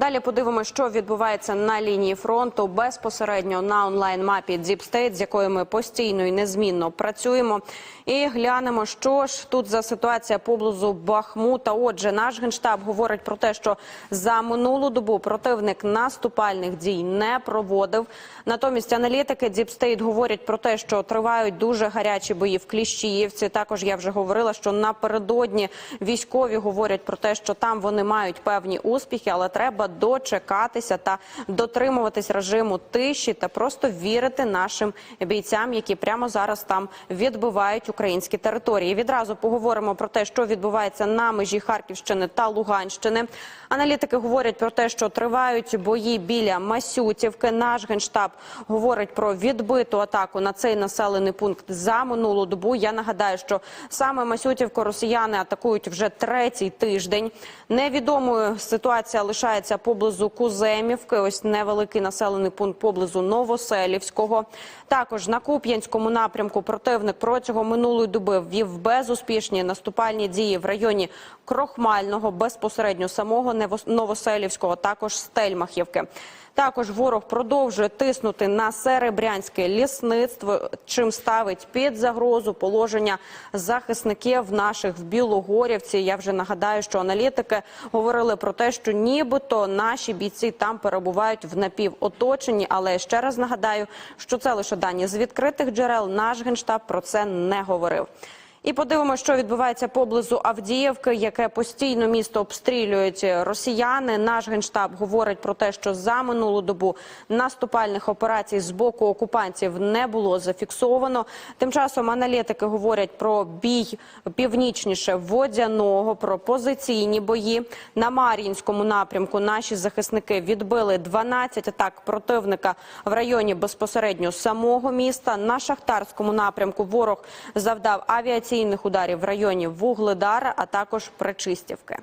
Далі подивимося, що відбувається на лінії фронту безпосередньо на онлайн мапі State, з якою ми постійно і незмінно працюємо. І глянемо, що ж тут за ситуація поблизу Бахмута. Отже, наш генштаб говорить про те, що за минулу добу противник наступальних дій не проводив. Натомість аналітики State говорять про те, що тривають дуже гарячі бої в Кліщіївці. Також я вже говорила, що напередодні військові говорять про те, що там вони мають певні успіхи, але треба дочекатися та дотримуватись режиму тиші та просто вірити нашим бійцям, які прямо зараз там відбивають українські території. Відразу поговоримо про те, що відбувається на межі Харківщини та Луганщини. Аналітики говорять про те, що тривають бої біля Масютівки. Наш генштаб говорить про відбиту атаку на цей населений пункт за минулу добу. Я нагадаю, що саме Масютівку росіяни атакують вже третій тиждень. Невідомою ситуація лишається поблизу Куземівки. Ось невеликий населений пункт поблизу Новоселівського. Також на Куп'янському напрямку противник протягом минулої доби ввів безуспішні наступальні дії в районі Крохмального, безпосередньо самого Новоселівського, також Стельмахівки. Також ворог продовжує тиснути на серебрянське лісництво, чим ставить під загрозу положення захисників наших в Білогорівці. Я вже нагадаю, що аналітики говорили про те, що нібито наші бійці там перебувають в напівоточенні. Але ще раз нагадаю, що це лише дані з відкритих джерел. Наш генштаб про це не говорив. І подивимося, що відбувається поблизу Авдіївки, яке постійно місто обстрілюють росіяни. Наш генштаб говорить про те, що за минулу добу наступальних операцій з боку окупантів не було зафіксовано. Тим часом аналітики говорять про бій північніше водяного, про позиційні бої на Мар'їнському напрямку. Наші захисники відбили 12 атак противника в районі безпосередньо самого міста. На шахтарському напрямку ворог завдав авіаційних ударів в районі Вугледар, а також Пречистівки.